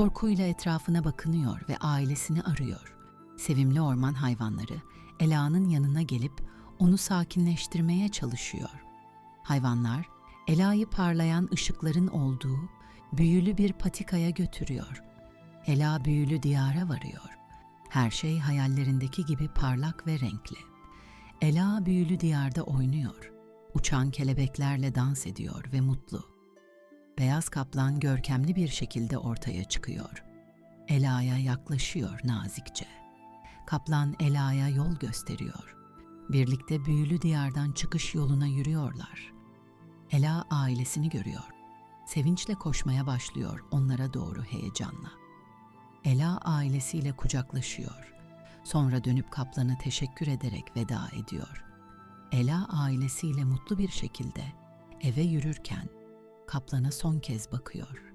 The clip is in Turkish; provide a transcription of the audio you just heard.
Korkuyla etrafına bakınıyor ve ailesini arıyor. Sevimli orman hayvanları Ela'nın yanına gelip onu sakinleştirmeye çalışıyor. Hayvanlar Ela'yı parlayan ışıkların olduğu büyülü bir patikaya götürüyor. Ela büyülü diyara varıyor. Her şey hayallerindeki gibi parlak ve renkli. Ela büyülü diyarda oynuyor. Uçan kelebeklerle dans ediyor ve mutlu. Beyaz kaplan görkemli bir şekilde ortaya çıkıyor. Ela'ya yaklaşıyor nazikçe. Kaplan Ela'ya yol gösteriyor. Birlikte büyülü diyardan çıkış yoluna yürüyorlar. Ela ailesini görüyor. Sevinçle koşmaya başlıyor onlara doğru heyecanla. Ela ailesiyle kucaklaşıyor. Sonra dönüp kaplana teşekkür ederek veda ediyor. Ela ailesiyle mutlu bir şekilde eve yürürken kaplana son kez bakıyor.